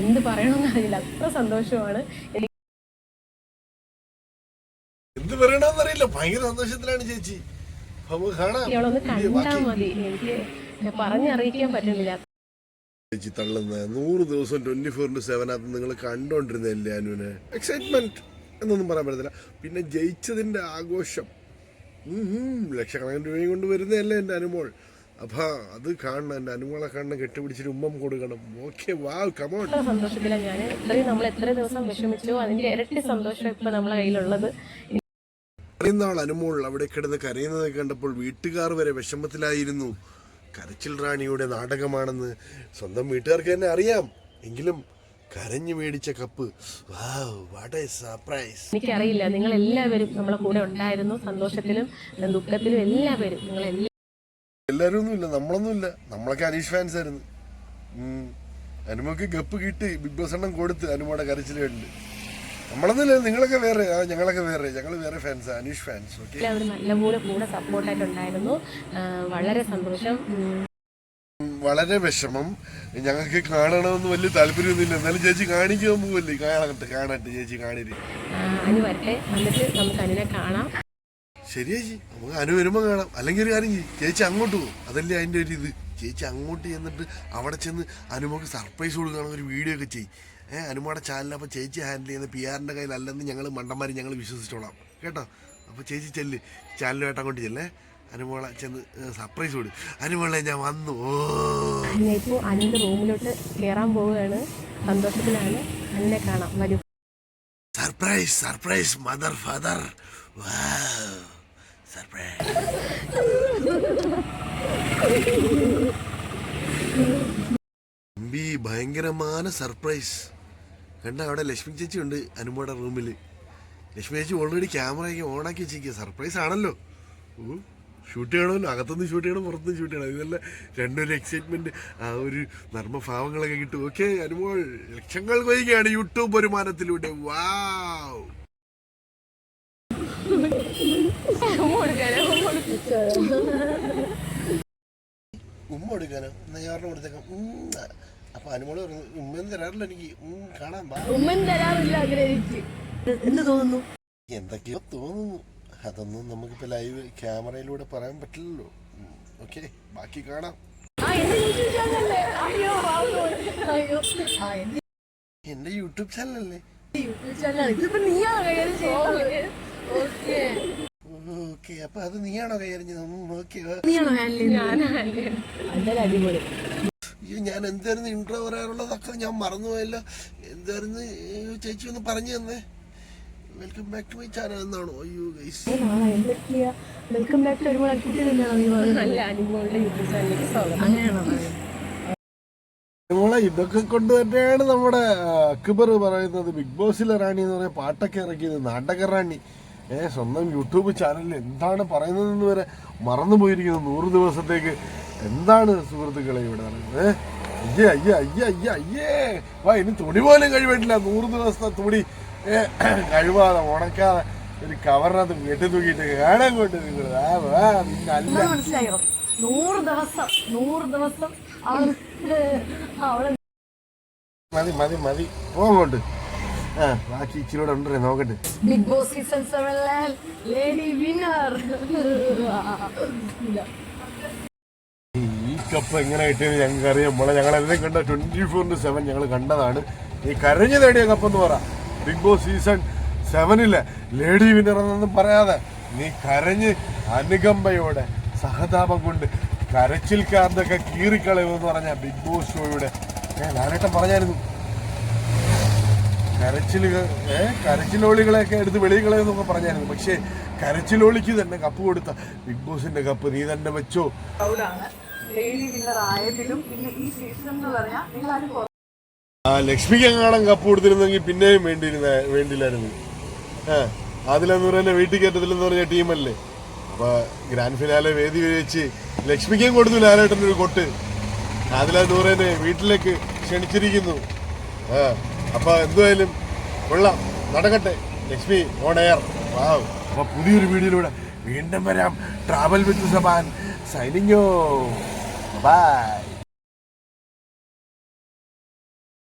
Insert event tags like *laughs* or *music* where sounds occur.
എന്ത് പറയണമെന്ന് അറിയില്ല. അത്ര സന്തോഷമാണ്. എനിക്ക് എന്ത് പറയണമെന്നറിയില്ല ഭയങ്കര സന്തോഷത്തിലാണ് ചേച്ചി. ഇവളൊന്ന് കണ്ടാൽ മതി. എനിക്ക് പറഞ്ഞറിയിക്കാൻ പറ്റുന്നില്ല. ചേച്ചി തള്ളുന്ന നൂറ് ദിവസം ട്വന്റി ഫോറിന്റെ സെവനകത്ത് നിങ്ങൾ കണ്ടോണ്ടിരുന്നില്ലേ അനുവിന്? എക്സൈറ്റ്മെന്റ് എന്നൊന്നും പറയാൻ പറ്റത്തില്ല. പിന്നെ ജയിച്ചതിന്റെ ആഘോഷം. ലക്ഷക്കണക്കിന് രൂപയും കൊണ്ട് വരുന്നതല്ലേ എന്റെ അനുമോൾ. അപ്പൊ അത് കാണണം എന്റെ അനുമോളെ കാണണം കെട്ടിപ്പിടിച്ചിട്ട് ഉമ്മം കൊടുക്കണം. ഓക്കെ വാ കമോൺ സന്തോഷത്തിലാണ് ഞാൻ ഇത്രയും നമ്മൾ എത്ര ദിവസം വിഷമിച്ചു അതിന്റെ ഇരട്ടി സന്തോഷം ഇപ്പൊ നമ്മളെ കയ്യിലുള്ളത്. കരയുന്ന അനുമോൾ അവിടെ കിടന്ന് കരയുന്നത് കണ്ടപ്പോൾ വീട്ടുകാർ വരെ വിഷമത്തിലായിരുന്നു. കരച്ചിൽ റാണിയുടെ നാടകമാണെന്ന് സ്വന്തം വീട്ടുകാർക്ക് തന്നെ അറിയാം. എങ്കിലും കരഞ്ഞു മേടിച്ച കപ്പ്. സർപ്രൈസ് എനിക്കറിയില്ല നിങ്ങൾ എല്ലാവരും നമ്മളെ കൂടെ ഉണ്ടായിരുന്നു സന്തോഷത്തിലും ദുഃഖത്തിലും എല്ലാവരും. നിങ്ങൾ എല്ലാവരും ഒന്നുമില്ല നമ്മളൊന്നുമില്ല. നമ്മളൊക്കെ അനീഷ് ഫാൻസ് ആയിരുന്നു. അനുമക്ക് ഗപ്പ് കിട്ടി ബിഗ് ബോസ് എണ്ണം കൊടുത്ത് അനുമോടെ കരച്ചിലുണ്ട് നമ്മളൊന്നുമില്ല നിങ്ങളൊക്കെ വേറെ ആ ഞങ്ങളൊക്കെ വേറെ ഞങ്ങൾ വേറെ ഫാൻസ് അനീഷ് ഫാൻസ് ഓക്കെ നല്ലപോലെ കൂടെ സപ്പോർട്ടായിട്ടുണ്ടായിരുന്നു വളരെ സന്തോഷം. വളരെ വിഷമം. ഞങ്ങൾക്ക് കാണണമെന്ന് വലിയ താല്പര്യമൊന്നുമില്ല. എന്നാലും ചേച്ചി കാണിക്കാൻ പോവല്ലേ? കാണട്ടെ കാണട്ടെ ചേച്ചി കാണിരി. അനു വരട്ടെ. നമുക്ക് അനുവിനെ കാണാം. ശരി ചേച്ചി. നമുക്ക് അനു വരുമ്പോൾ കാണാം. അല്ലെങ്കിൽ ഒരു കാര്യം ചെയ്യും. ചേച്ചി അങ്ങോട്ട് പോകും. അതല്ലേ അതിന്റെ ഒരു ഇത്. ചേച്ചി അങ്ങോട്ട് ചെന്നിട്ട് അവിടെ ചെന്ന് അനുമോക്ക് സർപ്രൈസ് കൊടുക്കുകയാണെങ്കിൽ ഒരു വീഡിയോ ഒക്കെ ചെയ്യും. ഏഹ് അനുമോടെ ചാനൽ അപ്പോൾ ചേച്ചി ഹാൻഡിൽ ചെയ്യുന്ന പി ആറിന്റെ കയ്യിലല്ലെന്ന് ഞങ്ങൾ മണ്ടന്മാർ ഞങ്ങൾ വിശ്വസിച്ചോളാം. കേട്ടോ? അപ്പോൾ ചേച്ചി ചെല്ല്. ചാനലുമായിട്ട് അങ്ങോട്ട് ചെല്ലേ. അനുമോളെ ചെന്ന് സർപ്രൈസ് കൊടു. അനുമോളെ ഞാൻ വന്നു. ഓ. അനുവിന്റെ റൂമിലോട്ട് കയറാൻ പോവുകയാണ്. സന്തോഷത്തിലാണ്. അനുവിനെ കാണാം. വരൂ. Surprise surprise mother father surprise Ambi ഭയങ്കരமான സർപ്രൈസ് കണ്ട അവിടെ ലക്ഷ്മി ചേച്ചി ഉണ്ട് അനുമോടെ റൂമിൽ ലക്ഷ്മി ചേച്ചി ഓൾറെഡി ക്യാമറയൊക്കെ ഓണാക്കി വെച്ചിരിക്കുക സർപ്രൈസ് ആണല്ലോ. ഷൂട്ട് ചെയ്യണമല്ലോ. അകത്തുനിന്ന് ഷൂട്ട് ചെയ്യണം പുറത്തുനിന്ന് ഷൂട്ട് ചെയ്യണം. ഇതെല്ലാം രണ്ടൊരു എക്സൈറ്റ്മെന്റ് ആ ഒരു നർമ്മഭാവങ്ങളൊക്കെ കിട്ടും. ഓക്കെ അനുമോൾ ലക്ഷങ്ങൾ കൊയ്യുകയാണ് യൂട്യൂബ് വരുമാനത്തിലൂടെ. വാവ് *laughs* *laughs* ഉമ്മ കൊടുക്കാനോ? എന്നാ ഞാൻ ഒരെണ്ണം കൊടുത്തേക്കാം. അപ്പൊ അനുമോൾ പറഞ്ഞു ഉമ്മയൊന്നും തരാറില്ല എനിക്ക്. കാണാൻ ഉമ്മൻ തരാറില്ല എന്ത് തോന്നുന്നു? എന്തൊക്കെയോ തോന്നുന്നു. അതൊന്നും നമുക്കിപ്പോ ലൈവ് ക്യാമറയിലൂടെ പറയാൻ പറ്റില്ലല്ലോ. ഓക്കെ ബാക്കി കാണാം. ആ എന്റെ യൂട്യൂബ് ചാനലല്ലേ യൂട്യൂബ് ചാനൽ ഇതിപ്പോ നീയാ ഓക്കെ അപ്പൊ അത് നീയാണോ കൈയറിഞ്ഞത് അയ്യോ ഞാൻ എന്തായിരുന്നു ഇൻട്രോ പറയാറുള്ളതൊക്കെ ഞാൻ മറന്നുപോയല്ലോ. എന്തായിരുന്നു ചേച്ചി ഒന്ന് പറഞ്ഞു തന്നെ. Welcome back to my channel എന്നാണോ? അയ്യോ ഗൈസ് ബാക്ക് ടു ഒരുപാട് അങ്ങനെയാണോ? നമ്മളെ ഇതൊക്കെ കൊണ്ട് തന്നെയാണ് നമ്മുടെ അക്ബർ പറയുന്നത് ബിഗ് ബോസിലെ റാണി എന്ന് പറയുന്ന പാട്ടൊക്കെ ഇറക്കിയത്. നാടക റാണി. ഏ സ്വന്തം യൂട്യൂബ് ചാനലിൽ എന്താണ് പറയുന്നതെന്ന് വരെ മറന്നു പോയിരിക്കുന്നു നൂറ് ദിവസത്തേക്ക്. എന്താണ് സുഹൃത്തുക്കളെ ഇവിടെ ഏ? അയ്യേ അയ്യേ അയ്യേ അയ്യേ അയ്യേ. വാ ഇനി തുണി പോലും കഴിവിട്ടില്ല നൂറ് ദിവസത്തെ തുണി ഏ, കഴുകാതെ ഉണക്കാതെ ഒരു കവറിനകത്ത് കെട്ടി തൂക്കിയിട്ട് കാണാൻ കൊണ്ട് നിങ്ങൾ ആ വാ മനസ്സിലായോ? നൂറ് ദിവസം നൂറ് ദിവസം അവൾ മതി മതി മതി. പോകോട്ട് ബാക്കി ഇച്ചിലൂടെ ഉണ്ടല്ലേ നോക്കട്ടെ. ബിഗ് ബോസ് സീസൺ സെവനിലെ ലേഡി വിന്നർ ഈ കപ്പ് എങ്ങനെ കിട്ടിയത് ഞങ്ങൾക്ക് അറിയാം. മോളെ ഞങ്ങൾ എല്ലാം കണ്ട ട്വന്റി ഫോർ ഇന്റു സെവൻ ഞങ്ങൾ കണ്ടതാണ്. ഈ കരഞ്ഞു നേടിയ കപ്പ് എന്ന് പറ. ബിഗ് ബോസ് സീസൺ സെവനിലെ ലേഡി വിന്നർ എന്നൊന്നും പറയാതെ നീ കരഞ്ഞ് അനുകമ്പയോടെ സഹതാപം കൊണ്ട് കരച്ചിൽക്കാരനൊക്കെ കീറിക്കളയുമെന്ന് പറഞ്ഞ ബിഗ് ബോസ് ഷോയുടെ ഞാൻ ലാലേട്ടൻ പറഞ്ഞായിരുന്നു? കരച്ചിലുകൾ കരച്ചിലോളികളെയൊക്കെ എടുത്ത് വെളിയിൽ കളയെന്നൊക്കെ പറഞ്ഞായിരുന്നു. പക്ഷേ കരച്ചിലോളിക്ക് തന്നെ കപ്പ് കൊടുത്ത ബിഗ് ബോസിന്റെ കപ്പ് നീ തന്നെ വെച്ചോ? ആ ലക്ഷ്മിക്ക് കപ്പ് കൊടുത്തിരുന്നെങ്കിൽ പിന്നെയും വേണ്ടിയിരുന്ന വേണ്ടിയില്ലായിരുന്നു ആ അതിലെന്ന് പറയുന്ന വീട്ടിൽ കയറ്റത്തില്ലെന്ന് പറഞ്ഞ ടീമല്ലേ? അപ്പൊ ഗ്രാൻഡ് ഫിനാലെ വേദി വെച്ച് ലക്ഷ്മിക്കും കൊടുത്തു ലാലേട്ടന്റെ ഒരു കൊട്ട് അതിലെ നൂറേനെ വീട്ടിലേക്ക് ക്ഷണിച്ചിരിക്കുന്നു. ആ അപ്പൊ എന്തുമായാലും കൊള്ളാം. നടക്കട്ടെ. Lakshmi on air wow. അപ്പൊ പുതിയൊരു വീഡിയോയിലൂടെ വീണ്ടും വരാം. Travel with Saban സൈനിങ്ങോ by